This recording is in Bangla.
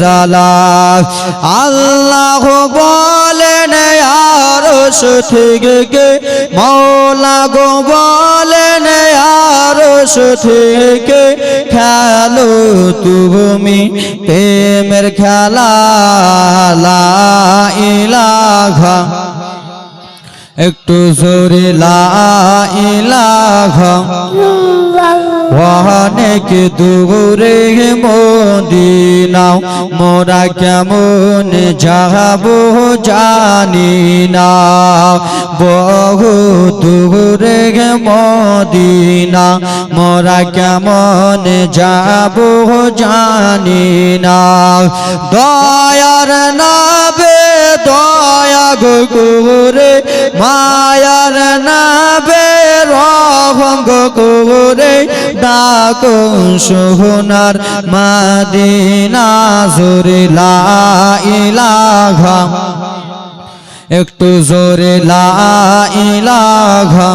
জালা আল্লাহ বলেন আরশ থেকে মৌলা গো বলেন আরশ থেকে খেলো তুমি প্রেমের খেলা লা ইলাহা। একটু জোরে লা ইলাহা। অনেক দূরে মদিনাও, মোরা কেমন যাব জানি না। বহু দূরে মদিনা, মোরা কেমন যাব জানি না। দয়ার নাবে দয়া গো করে মায়ার নাবে রহম গো করে ডাকো সোহনার মাদিনা জোরে লা ইলাহা। একটু জোরে লা ইলাহা।